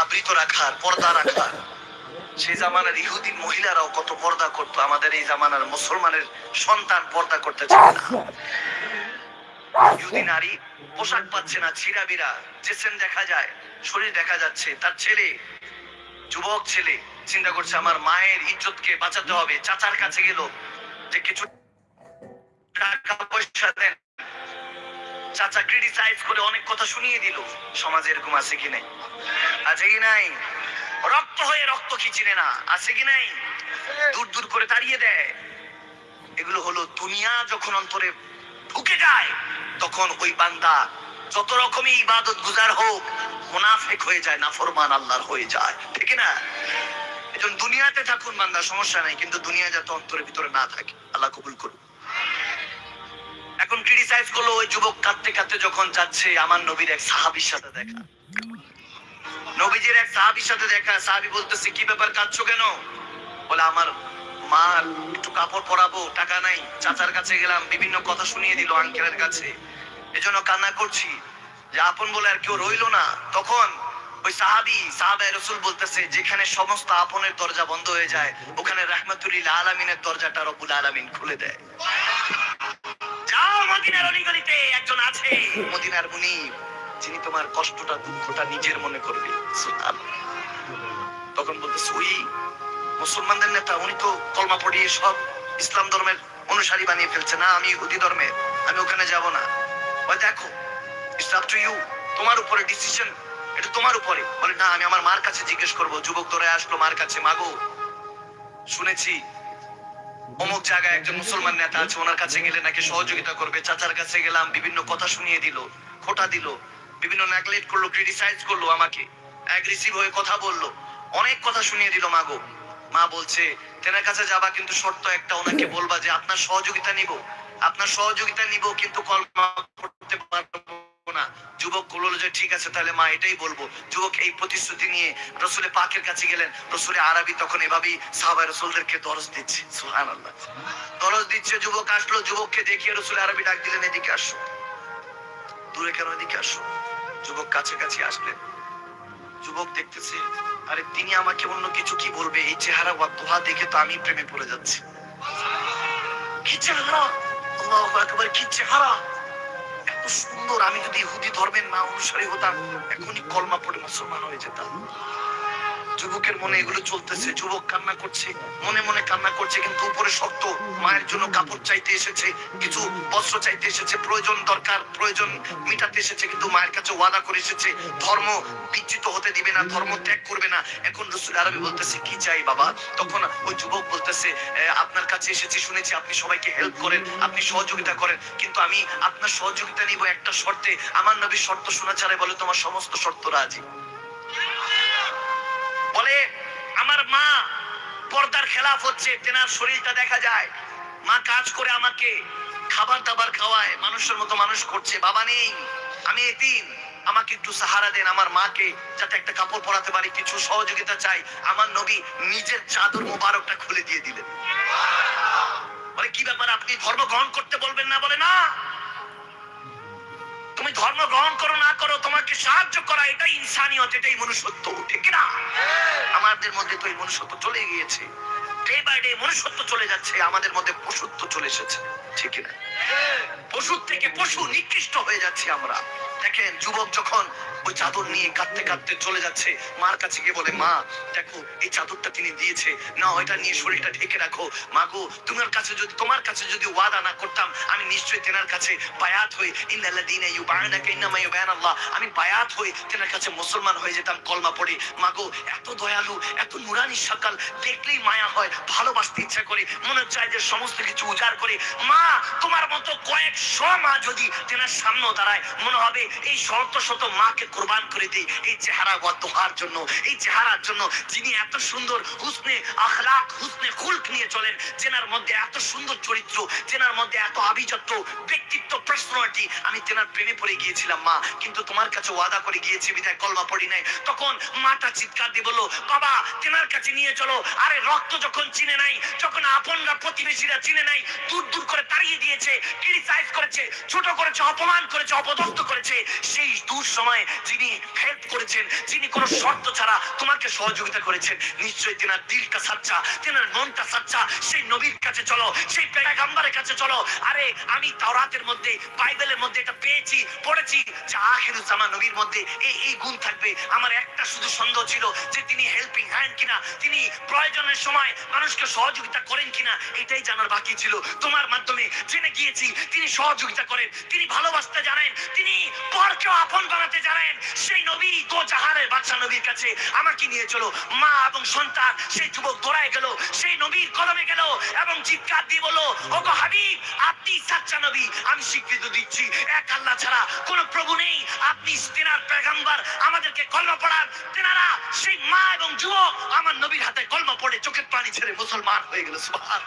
আবৃত রাখার, পর্দা রাখার। সেই জামানার ইহুদি মহিলারাও কত পর্দা করতো, আমাদের এই জামানার মুসলমানের সন্তান পর্দা করতে চায় না। ইহুদি নারী পোশাক পাচ্ছে না ছিঁড়া বিরা জেসেন দেখা যায়, শরীর দেখা যাচ্ছে, তার ছেলে, যুবক ছেলে, চিন্তা করছে আমার মায়ের ইজ্জতকে বাঁচাতে হবে। চাচার কাছে গেল যে কিছু টাকা পয়সা দেন। চাচা ক্রিটিসাইজ করে অনেক কথা শুনিয়ে দিল। সমাজে এরকম আছে কি নাই? আছে কি নাই? রক্ত হয়ে রক্ত কি চিনে না? আছে কি নাই? দূর দূর করে তাড়িয়ে দেয়। এগুলো হলো দুনিয়া যখন অন্তরে ঢুকে যায়, তখন ওই বান্দা যত রকমই ইবাদত গুজার হোক, মুনাফেক হয়ে যায় না ফরমান আল্লাহর হয়ে যায়। ঠিক না? এজন দুনিয়াতে থাকুন বান্দা, সমস্যা নাই, কিন্তু দুনিয়া যাতে অন্তরের ভিতরে না থাকে, আল্লাহ কবুল করুন এখন ক্রিটিসাইজ করল ওই যুবক কাঁদতে কাঁদতে যখন যাচ্ছে আমার নবীর এক সাহাবির সাথে দেখা। নবীজির এক সাহাবির সাথে দেখা, সাহাবি বলতেছে, কি ব্যাপার, কাঁদছো কেন? বলে, আমার মার একটু কাপড় পরাবো, টাকা নাই, চাচার কাছে গেলাম, বিভিন্ন কথা শুনিয়ে দিল আঙ্কেলের কাছে। এজন্য কান্না করছি। যে আপন বলে আর কেউ রইল না। তখন ওই সাহাবি সাহাবায়ে রসুল বলতেছে, যেখানে সমস্ত আপনের দরজা বন্ধ হয়ে যায়, ওখানে রাহমাতুল্লিল আলামিনের দরজাটা রব্বুল আলামিন খুলে দেয়। যাও মদিনার অলিগলিতে, একজন আছে। মদিনার মুনি যিনি তোমার কষ্টটা, দুঃখটা নিজের মনে করবে। তখন বলতেছে, ওই মুসলমানদের নেতা, উনি তো কলমা পড়িয়ে সব ইসলাম ধর্মের অনুসারী বানিয়ে ফেলছে। না, আমি ইহুদি ধর্মের, আমি ওখানে যাব না। ওই দেখো ইটস আপ টু ইউ তোমার উপরে ডিসিশন এটা তোমার উপরে। বলে, না, আমি আমার মার কাছে জিজ্ঞেস করব। যুবক ধরে আসলো মার কাছে। মাগো, শুনেছি অমুক জায়গায় একজন মুসলমান নেতা আছে, ওনার কাছে গেলে নাকি সহযোগিতা করবে। চাচার কাছে গেলাম, বিভিন্ন কথা শুনিয়ে দিল, খোটা দিল, বিভিন্ন নেগলেক্ট করল ক্রিটিসাইজ করল আমাকে। অ্যাগ্রেসিভ হয়ে কথা বলল, অনেক কথা শুনিয়ে দিল মাগো। মা বলছে, তেনার কাছে যাবা কিন্তু শর্ত একটা, ওনাকে বলবা যে আপনার সহযোগিতা নিব। আপনার সহযোগিতা নিব কিন্তু কলমা করতে পারব না যুবক বলল যে, ঠিক আছে, তাহলে মা, এটাই বলব। যুবক এই প্রতিশ্রুতি নিয়ে রসুলের পাকের কাছে গেলেন। রসুলের আরবি তখন এভাবেই সাহাবাই রসুলদেরকে দরজ দিচ্ছে সুহান আল্লাহ দরজ দিচ্ছে, যুবক আসলো, যুবককে দেখিয়ে রসুলের আরবি ডাক দিলেন, এদিকে আসো। দূরে কেন এদিকে আসো? যুবক কাছে কাছে আসলেন। যুবক দেখতেছে, আরে, তিনি আমাকে অন্য কিছু কি বলবে? এই চেহারা বা দোহা দেখে তো আমি প্রেমে পড়ে যাচ্ছি। কি চেহারা? আল্লাহু আকবার, কি চেহারা? এত সুন্দর, আমি যদি ইহুদি ধর্মের না অনুসারী হতাম, এখনই কলমা পড়ে মুসলমান হয়ে যেতাম। যুবকের মনে এগুলো চলতেছে। যুবক কান্না করছে মনে মনে কান্না করছে কিন্তু উপরে শক্ত। মায়ের জন্য কাপড় চাইতে এসেছে কিছু বস্ত্র চাইতে এসেছে প্রয়োজন দরকার প্রয়োজন মিটাতে এসেছে কিন্তু মায়ের কাছে ওয়াদা করে এসেছে ধর্ম বিচ্যুত হতে দিবে না ধর্ম ত্যাগ করবে না। এখন রসুল আরবি বলতেছে কি চাই বাবা? তখন ওই যুবক বলতেছে "এ, আপনার কাছে এসেছি শুনেছি আপনি সবাইকে হেল্প করেন আপনি সহযোগিতা করেন কিন্তু আমি আপনার সহযোগিতা নিব একটা শর্তে। আমার নবী শর্ত শোনা ছাড়াই বলে তোমার সমস্ত শর্ত রাজি। আমার মা পর্দার খেলাফ হচ্ছে, তেনার শরীরটা দেখা যায়। মা কাজ করে আমাকে খাবার দাবার খাওয়ায়, মানুষের মতো মানুষ করছে। বাবা নেই, আমি এতিম। আমাকে একটু সাহারা দেন আমার মাকে, যাতে একটা কাপড় পরাতে পারি, কিছু সহযোগিতা চাই। আমার নবী নিজের চাদর মোবারকটা খুলে দিয়ে দিলেন। বলে, কি ব্যাপার, আপনি ধর্ম গ্রহণ করতে বলবেন না? বলে, না। তুমি ধর্ম গ্রহণ করো, না করো, তোমাকে সাহায্য করা, এটাই ইনসানিয়ত, এটাই মনুষ্যত্ব, ঠিক না আমাদের মধ্যে তো এই মনুষ্যত্ব চলে গিয়েছে। ডে বাই ডে মনুষ্যত্ব চলে যাচ্ছে, আমাদের মধ্যে পশুত্ব চলে এসেছে। ঠিক না? পশুর থেকে পশু নিকৃষ্ট হয়ে যাচ্ছে আমরা। দেখেন, যুবক যখন ওই চাদর নিয়ে কাঁদতে কাঁদতে চলে যাচ্ছে, মার কাছে গিয়ে বলে, মা, দেখো, এই চাদরটা তিনি দিয়েছে। না ওইটা নিয়ে শরীরটা ঢেকে রাখো। মা গো, তোমার কাছে যদি, তোমার কাছে যদি ওয়াদা না করতাম, আমি নিশ্চয়ই তেনার কাছে বায়াত হই। ইন্নাল্লাযীনা ইউবায়ুনাকা ইন্নামা ইউবায়ানাল্লাহ। আমি বায়াত হই, তেনার কাছে মুসলমান হয়ে যেতাম, কলমা পড়ে। মা গো, এত দয়ালু, এত নুরানি সকাল, দেখলেই মায়া হয়, ভালোবাসতে ইচ্ছা করে, মনে চায় যে সমস্ত কিছু উজাড় করে। মা, তোমার মতো কয়েকশো মা যদি তেনার সামনে দাঁড়ায়, মনে হবে এই শত শত মাকে কোরবান করে দিই এই চেহারা দোহার জন্য, এই চেহারার জন্য যিনি এত সুন্দর হুসনে আখলাক, হুসনে খুলক নিয়ে চলেন, যেনার মধ্যে এত সুন্দর চরিত্র, যেনার মধ্যে এত আভিজাত্য ব্যক্তিত্ব পার্সোনালিটি আমি তেনার প্রেমে পড়ে গিয়েছিলাম, মা। কিন্তু তোমার কাছে ওয়াদা করে গিয়েছি বিদায় কলমা পড়ি নাই। তখন মাটা চিৎকার দিয়ে বলল, বাবা, তেনার কাছে নিয়ে চলো। আরে রক্ত যখন চিনে নাই, যখন আপনরা প্রতিবেশীরা চিনে নাই, দূর দূর করে তাড়িয়ে দিয়েছে, ক্রিটিসাইজ করেছে, ছোট করেছে, অপমান করেছে, অপদস্থ করেছে সেই দূর সময়ে যিনি করেছেন, যিনি কোনো শর্ত ছাড়া তোমাকে সহযোগিতা করেছেন। নিশ্চয়ই তেনার দিলটা সাচ্চা, তেনার মনটা সাচ্চা। সেই নবীর কাছে চলো, সেই পেগাম্বারের কাছে চলো। আরে, আমি তাওরাতের মধ্যে, বাইবেলের মধ্যে এটা পেয়েছি, পড়েছি যে আখিরুজ্জামা নবীর মধ্যে এই এই গুণ থাকবে। আমার একটা শুধু সন্দেহ ছিল যে তিনি হেল্পিং হ্যান্ড কিনা, তিনি প্রয়োজনের সময় মানুষকে সহযোগিতা করেন কিনা, এটাই জানার বাকি ছিল। তোমার মাধ্যমে জেনে গিয়েছি, তিনি সহযোগিতা করেন, তিনি ভালোবাসতে জানেন, তিনি পরকেও আপন বানাতে জানেন। সেই নবী এক আল্লাহ ছাড়া কোনো প্রভু নেই। আপনি তেনার আমাদেরকে কলমা পড়ান। তেনারা সেই মা এবং যুবক আমার নবীর হাতে কলমা পড়ে, চোখের পানি ছেড়ে মুসলমান হয়ে গেল সুবহান